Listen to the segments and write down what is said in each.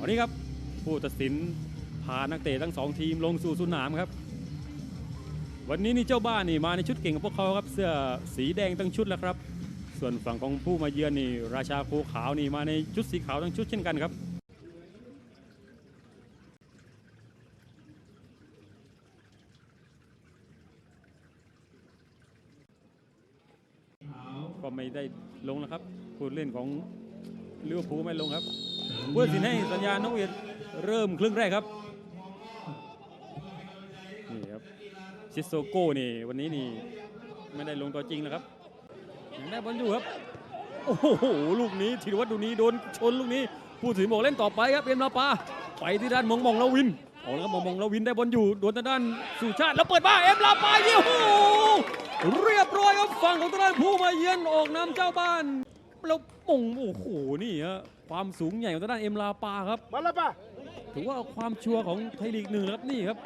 วันนี้ครับผู้ตัดสินพานักเตะทั้งสองทีมลงสู่สนามครับ วันนี้นี่เจ้าบ้านนี่มาในชุดเก่งกับพวกเขาครับเสื้อสีแดงทั้งชุดแล้วครับ ส่วนฝั่งของผู้มาเยือนนี่ราชาโคขาวนี่มาในชุดสีขาวทั้งชุดเช่นกันครับก็ไม่ได้ลงนะครับ ผู้เล่นของลิเวอร์พูลไม่ลงครับผู้ตัดสินให้สัญญาณนกเวียนเริ่มครึ่งแรกครับนี่ครับชิโซโก้นี่วันนี้นี่ไม่ได้ลงตัวจริงนะครับยังได้บอลอยู่ครับโอ้โหลูกนี้ธีรวัตรดูนี้โดนชนลูกนี้ผู้ถือบอกเล่นต่อไปครับเอ็มลาปาไปที่ด้านมองมองลาวินเอาแล้วมองมองลาวินได้บอลอยู่โดนทางด้านสุชาติแล้วเปิดมาเอ็มลาปาเยี่ยมโอ้โหเรียบร้อยครับฝั่งของทางด้านผู้มาเยือนออกนำเจ้าบ้าน แล้วป่งโอ้โหนี่ฮะความสูงใหญ่ของทางด้านเอ็มลาปาครับ มาแล้วป่ะถือว่าความชัวร์ของไทยลีกหนึ่งครับนี่ครับ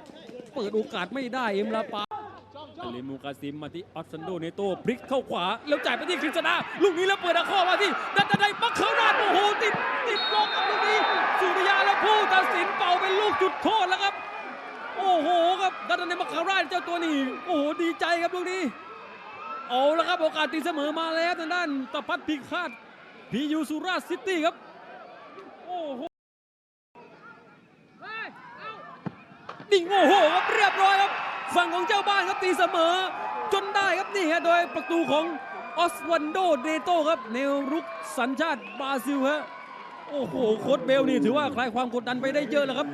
เปิดโอกาสไม่ได้เอ็มลาปาอลิมูกาซิมมาที่ออสซันโดเนโตพลิกเข้าขวา แล้วจ่ายไปที่คริสตาลูกนี้แล้วเปิดอาข้อมาที่ดันไดปักเข้าหน้าโอ้โหติดติดบล็อกครับลูกนี้สุริยาและผู้ตัดสินเป่าเป็นลูกจุดโทษแล้วครับ โอ้โหครับดันไดมัคคาราชเจ้าตัวนี้ โอ้โหดีใจครับลูกนี้ เอาละครับโอกาสตีเสมอมาแล้วทางด้านตะพัดพิฆาตพียูสุราษฎร์ซิตี้ครับโอ้โหดิ่งโอ้โหครับเรียบร้อยครับฝั่งของเจ้าบ้านครับตีเสมอ จนได้ครับนี่ฮะโดยประตูของออสวันโดเดโตครับแนวรุกสัญชาติบราซิลฮะโอ้โหโค้ดเบลนี่ถือว่าคลายความกดดันไปได้เยอะแล้วครับ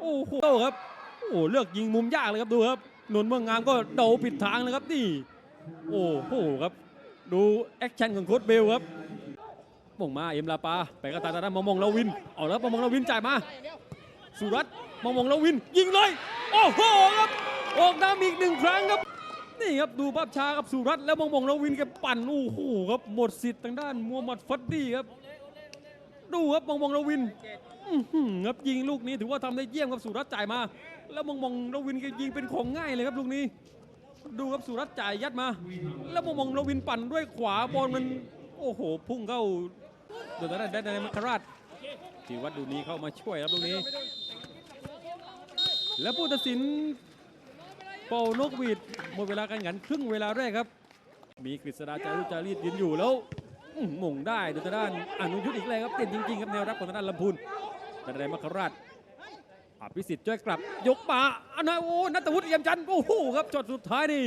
โอ้โหครับโอ้เลือกยิงมุมยากเลยครับดูครับ นนท์เมืองงามก็เดาผิดทางเลยครับนี่ โอ้โหครับ ดูแอคชั่นของโค้ดเบลครับมงมาเอ็มลาปาไปกระตายตาด้านมองมองลาวินเอาแล้วมองมองลาวินจ่ายมาสุรัตน์มองมองลาวิน ยิงเลยโอ้โหครับออกน้ำอีกหนึ่งครั้งครับ นี่ครับดูภาพช้าครับสุรัตน์แล้วมองมองลาวินแกปั่นโอ้โหครับหมดสิทธิ์ทางด้านมูฮัมหมัดฟัดดี้ครับ ดูครับมองมองลาวินอื้อหือครับยิงลูกนี้ถือว่าทำได้เยี่ยมครับสุรัตจ่ายมา แล้วมองมองลาวินแกยิงเป็นของง่ายเลยครับลูกนี้ ดูครับสุรัตจ่ายยัดมา แล้วมองมองลาวินปั่นด้วยขวาบอลมันโอ้โห พุ่งเข้าโดนทางด้านแดนในมัคคราชทีวัดดูนี้เข้ามาช่วยครับลูกนี้ แล้วผู้ตัดสินเป่านกหวีดหมดเวลาการแข่งขันครึ่งเวลาแรกครับ มีกฤษดาจารุจารีดยืนอยู่แล้ว ม่งได้ดยทางด้านอนุยุทธอีกแล้วครับเก่งจริงๆครับแนวรับของทางด้านลำพูนด้านมัคคาราชอภิสิทธิ์ช่วยกลับ ยกมาอันนั้นโอ้นัทวุฒิเอี่ยมจันทร์โอ้โหครับจอดสุดท้ายนี่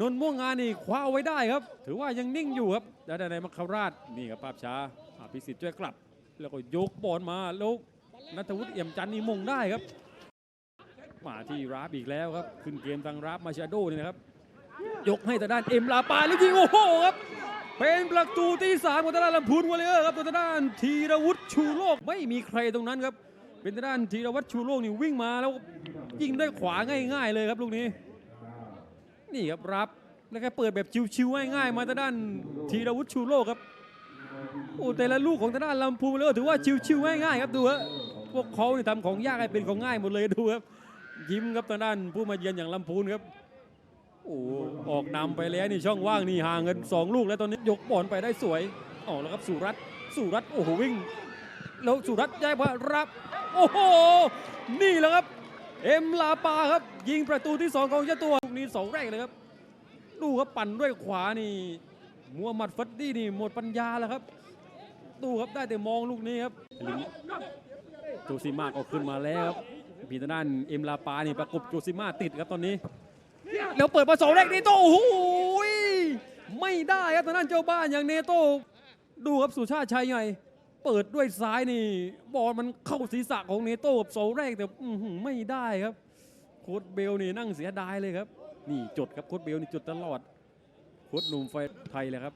นนท์ม่วงงานนี่คว้าไว้ได้ครับ ถือว่ายังนิ่งอยู่ครับดันในมัคคาราชนี่ครับภาพช้าอภิสิทธิ์ช่วยกลับ แล้วก็ยกบอลมาแล้วนัทวุฒิเอี่ยมจันทร์นี่มงได้ครับมาที่ราฟอีกแล้วครับ ขึ้นเกมทางราฟมาชาโดนี่นะครับ ยกให้ทางด้านเอ็มลาปาแล้วยิงโอ้โหครับ เป็นประตูที่สามของทางด้านลำพูนวอลเลอร์ครับตัวทางด้านธีรวุฒิชูโลกไม่มีใครตรงนั้นครับ เป็นทางด้านธีรวัตรชูโลกนี่วิ่งมาแล้วยิงด้วยขวาง่ายๆเลยครับลูกนี้ นี่ครับรับแล้วก็เปิดแบบชิวๆง่ายๆมาทางด้านธีรวุฒิชูโลกครับโอ้แต่ละลูกของทางด้านลำพูนวอลเลอร์ถือว่าชิวๆง่ายๆครับดูฮะพวกเขาเนี่ยทำของยากให้เป็นของง่ายหมดเลยดูครับยิ้มครับทางด้านผู้มาเยือนอย่างลำพูนครับ โอ้ออกนำไปแล้วนี่ช่องว่างนี่ห่างกันสองลูกแล้วตอนนี้ยกบอลไปได้สวยออกแล้วครับสุรัตน์สุรัตน์โอ้โหวิ่ง แล้วสุรัตน์ย้ายมารับ โอ้โห นี่แหละครับ เอ็มลาปาครับ ยิงประตูที่สองของเจ้าตัวลูกนี้เสองแรกเลยครับดูครับปั่นด้วยขวานี่มัวหมัดฟัดดี้นี่หมดปัญญาแล้วครับดูครับได้แต่มองลูกนี้ครับลิงโจซิมาก็ขึ้นมาแล้วครับพีทางด้านเอ็มลาปานี่ประกบโจซิมาติดครับตอนนี้ แล้วเปิดมาสองแรกเนโต้โอ้โหยไม่ได้ครับทางด้านเจ้าบ้านอย่างเนโต้ดูครับสุชาติชัยไงเปิดด้วยซ้ายนี่ บอลมันเข้าศีรษะของเนโต้กับเสาแรกแต่ไม่ได้ครับโค้ดเบลนี่นั่งเสียดายเลยครับ นี่จดครับโค้ดเบลนี่จดตลอดโค้ดหนุ่มไฟไทยเลยครับ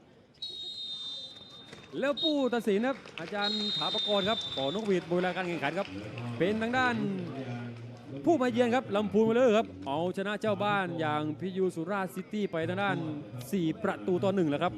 แล้วผู้ตัดสินครับ อาจารย์ถาปกรณ์ครับก่อนกหวีดบเวลาการแข่งขันครับ เป็นทางด้าน ผู้มาเยือนครับลำพูนมาเลยครับ เอาชนะเจ้าบ้านอย่างพิยูสุราซิตี้ไปทางด้าน 4 ประตูต่อหนึ่งแล้วครับ